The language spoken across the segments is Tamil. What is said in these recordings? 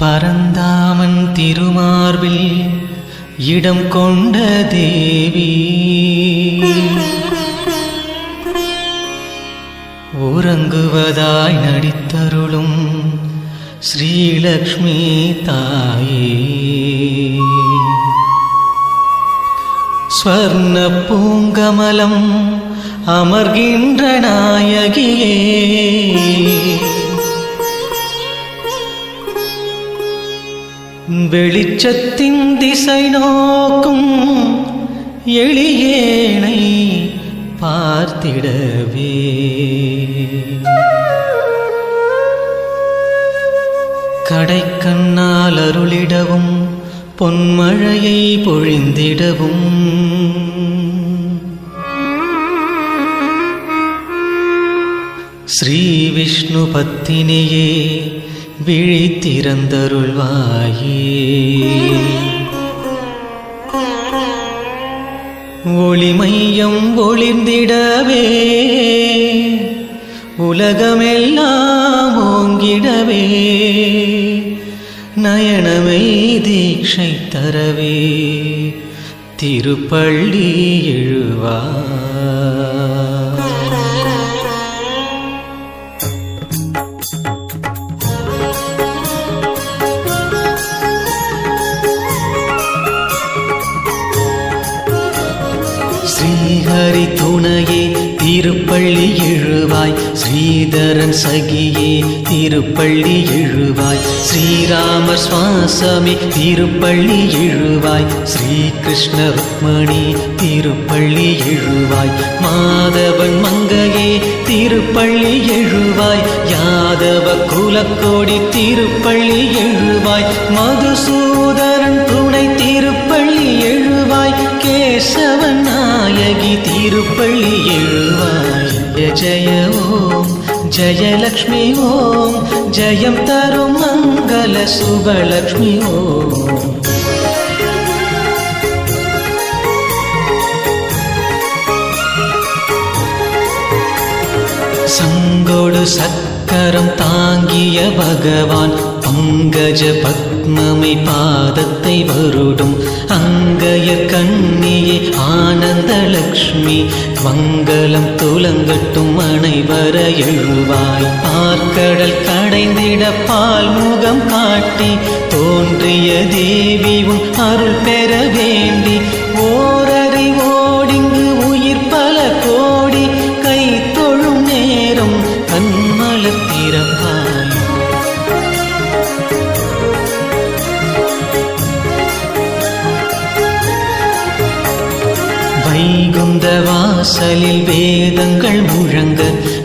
பரந்தாமன் திருமார்பில் இடம் கொண்ட தேவி. உறங்குவதாய் நடித்தருளும் ஸ்ரீலக்ஷ்மி தாயே. ஸ்வர்ண பூங்கமலம் அமர்கின்ற நாயகியே. வெளிச்சத்தின் திசை நோக்கும் எளியேனை பார்த்திடவே. கடைக்கண்ணால் அருளிடவும் பொன்மழையை பொழிந்திடவும். ஸ்ரீ விஷ்ணு பத்தினியே விழித்திறந்தருள்வாயே ஒளிமையம் ஒளிர்ந்திடவே உலகமெல்லாம் ஓங்கிடவே நயனமை தீட்சை தரவே திருப்பள்ளி எழுவா. ஹரி துணையே திருப்பள்ளி எழுவாய். ஸ்ரீதரன் சகியே திருப்பள்ளி எழுவாய். ஸ்ரீராமர் சுவாசமே திருப்பள்ளி எழுவாய். ஸ்ரீ கிருஷ்ண ருக்மணி திருப்பள்ளி எழுவாய். மாதவன் மங்கையே திருப்பள்ளி எழுவாய். யாதவ குலக்கோடி திருப்பள்ளி எழுவாய். மதுசூதரன் துணை திருப்பள்ளி எழுவாய். ஜய ஓம் ஜயலக்ஷ்மி ஓம் ஜயம் தரும் மங்கள சுபலக்ஷ்மி ஓம். சங்கோடு சக்கரம் தாங்கிய பகவான் அங்கஜ பத்மமை பாதத்தை வருடும். அங்கய கண்ணியே ஆனந்த லக்ஷ்மி. மங்களம் துலங்கட்டும் அனைவர எழுவாய். பார்க்கடல் கடைந்திட பால் முகம் காட்டி. தோன்றிய தேவி உன் அருள் பெற வேண்டி. ஓரறிவோ வைகுந்த வாசலில் வேதங்கள் முழங்க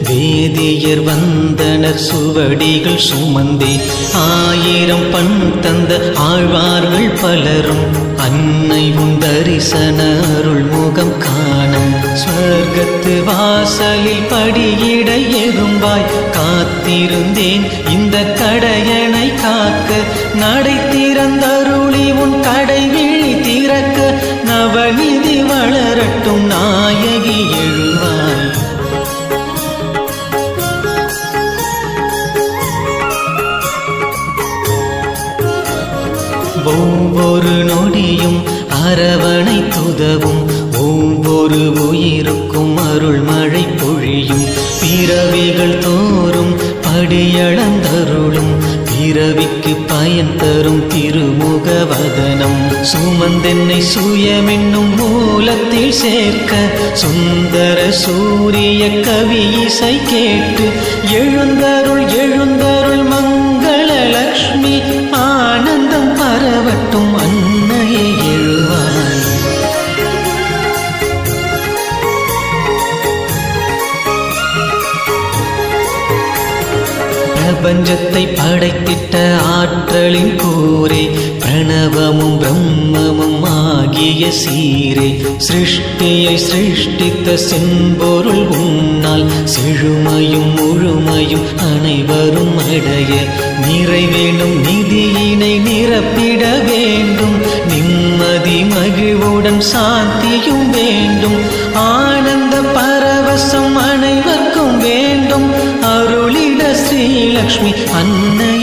வேதியர் வந்தனர் சுவடிகள் சுமந்தே. ஆயிரம் பண் தந்த ஆழ்வார்கள் பலரும் அன்னை உன் தரிசன அருள் முகம் காண ஸ்வர்க்கத்து வாசலில் படியிட எறும்பாய் காத்திருந்தேன் இந்த கடையனை காக்க. நடை திறந்தார் ஒவ்வொரு நொடியும் அரவணை துதவும் ஒவ்வொரு உயிருக்கும் அருள் மழை பொழியும். பிறவிகள் தோறும் படியளந்தருளும் பிறவிக்கு பயன் தரும் திருமுகவதனம். சுமந்தென்னை சுயமென்னும் மூலத்தில் சேர்க்க சுந்தர சூரிய கவி இசை கேட்டு எழுந்தருள் எழுந்தருள் ஆனந்தம் அன்னையை எழுவாய். பிரபஞ்சத்தை படைத்திட்ட ஆற்றலின் கூரே பிரணவமும் பிரம்மமும் ஆகிய சீரே சிருஷ்டியை சிருஷ்டித்த செம்பொருள் உன்னால் செழுமையும் முழுமையும் அனைவரும் அடைய நிறைவேணும் நிதியை. நிதியினை நிரப்பிட வேண்டும். நிம்மதி மகிழ்வுடன் சாந்தியும் வேண்டும். ஆனந்த பரவசம் அனைவருக்கும் வேண்டும். அருளிட ஸ்ரீலக்ஷ்மி அன்னை